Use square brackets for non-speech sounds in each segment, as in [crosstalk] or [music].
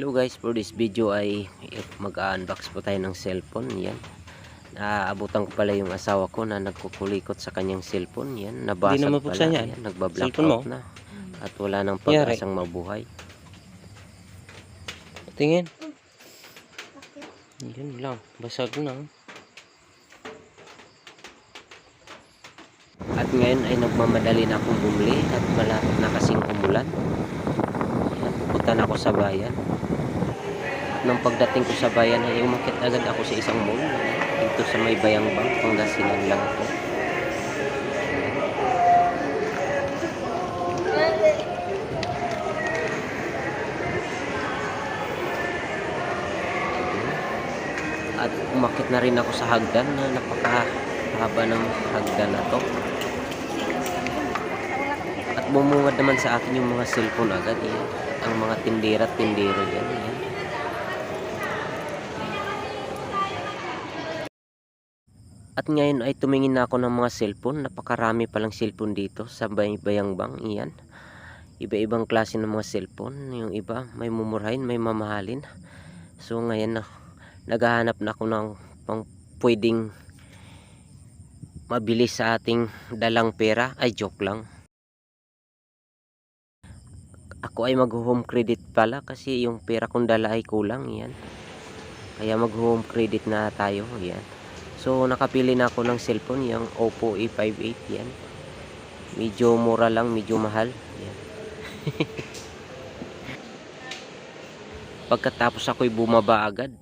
Hello guys, for this video ay mag-unbox po tayo ng cellphone. Yan. Naabutan ko pala yung asawa ko na nagkukulikot sa kanyang cellphone. Yan, nabasag Hindi na pala. yan. Yan, nagbablock Cellphone mo? out na. At wala nang pag-asang mabuhay. Tingin. Yun lang. Basag na. At ngayon ay nagmamadali na akong bumili at malapit na kasing umulan. Yan, pupunta na ako sa bayan. At nung pagdating ko sa bayan ay umakit agad ako sa isang mall. Dito sa may Bayangbang, Pangasinan lang po. At umakit na rin ako sa hagdan na napakahaba ng hagdan na to. At bumungad naman sa akin yung mga cellphone agad. Yan. Ang mga tindera at tindero dyan. Yan. At ngayon ay tumingin na ako ng mga cellphone. Napakarami palang cellphone dito sa Bay- Bayangbang. Iyan. Iba-ibang klase ng mga cellphone. Yung iba may mumurahin, may mamahalin. So ngayon na naghahanap na ako ng pang pwedeng mabilis sa ating dalang pera. Ay joke lang. Ako ay mag home credit pala kasi yung pera kong dala ay kulang yan. Kaya mag home credit na tayo yan. So nakapili na ako ng cellphone yung Oppo A58 yan. Medyo mura lang, medyo mahal. Yan. [laughs] Pagkatapos ako'y bumaba agad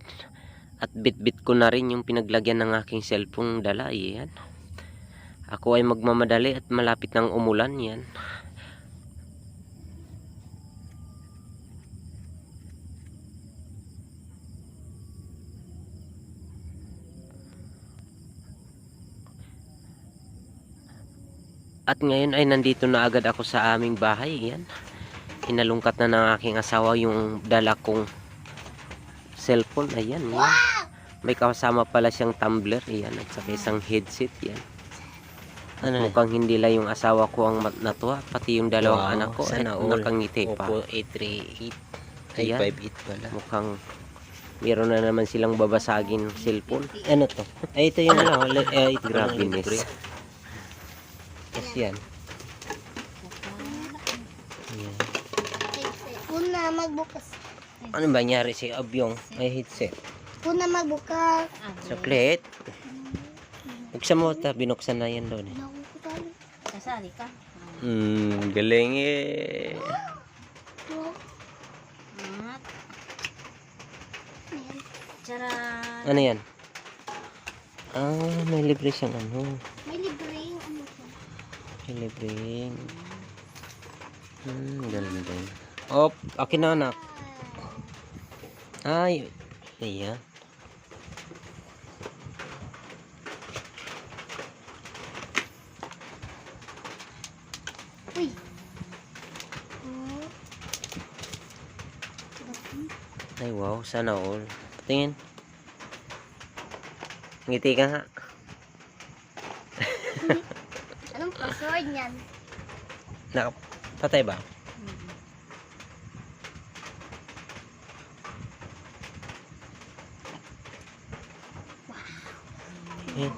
at bit-bit ko na rin yung pinaglagyan ng aking cellphone dala. Yan. Ako ay magmamadali at malapit ng umulan yan. At ngayon ay nandito na agad ako sa aming bahay. Yan. Hinalungkat na ng aking asawa yung dala kong cellphone. Ayan. yan. May kasama pala siyang tumbler. Yan. At saka isang headset. Yan. Ano? Mukhang hindi lang yung asawa ko ang natuwa. Pati yung dalawang Wow, anak ko ay sana all. nakangiti pa. Oppo A38. Ay, Ayan. 58 pala. Mukhang meron na naman silang babasagin cellphone. Ano to? Ay, ito yung ano. eh, ito Grabe, yung miss. libre. Yes, yan. Yan. Una magbukas. Ano ba nangyari si Abyong? May headset. Una magbukas. Chocolate. Buksan mo ta, binuksan na yan doon. Eh. Kasali ka. Hmm, galing eh. Ano yan? Ah, may libre siyang ano. May libreng ano to. May libreng. Hmm, ganda yun. Oh, akin na anak. Ay, ayan. Uy. Ay, wow. Sana all. Tingin. Ngiti ka nga. Password niyan? Nak patay ba? Eh,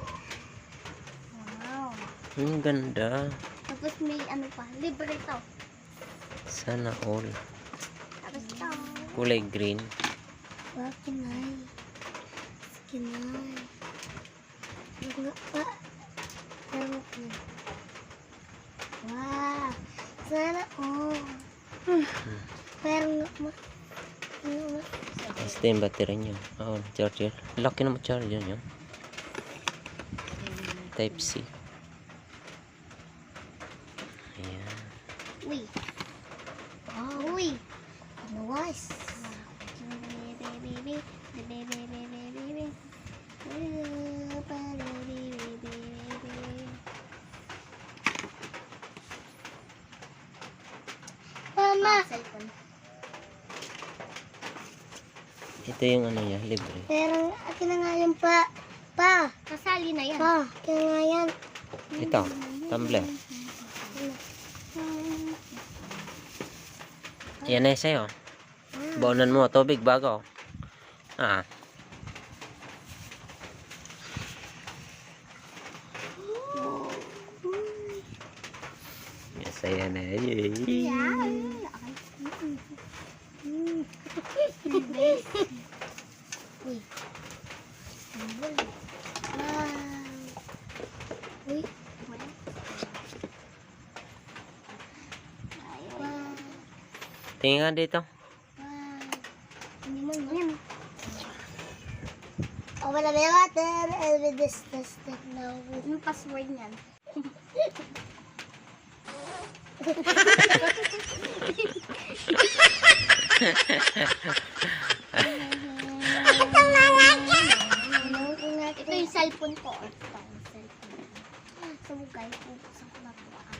Wow. ang ganda. Tapos may ano pa. Libre to. Sana all. Tapos to. Kulay green. Wow, kinay. Kinay. Ano nga pa? Ano nga? Wow. Sana oh. Pero nga ma. Ano? Ito yung battery niya. Oh, charger. Laki naman charger niya. Type C. Ayan. Uy. Oh, uy. Luwas. Mama. Ito yung ano niya, libre. Pero akin na nga yung pa. Pa. Kasali na yan. Pa. Akin na nga yan. Ito, tumbler. Yan na sa'yo. Baunan mo tubig bago. Ah. Yes, ayan na. Yay. Uy. Wow. Uy. Wow. Tingin nga dito. Wow. Hindi mo yan. Open up your water and with this tested now. Yung password niyan. Cellphone [laughs] ko. Ito yung cellphone. Sumugay po sa ko na to.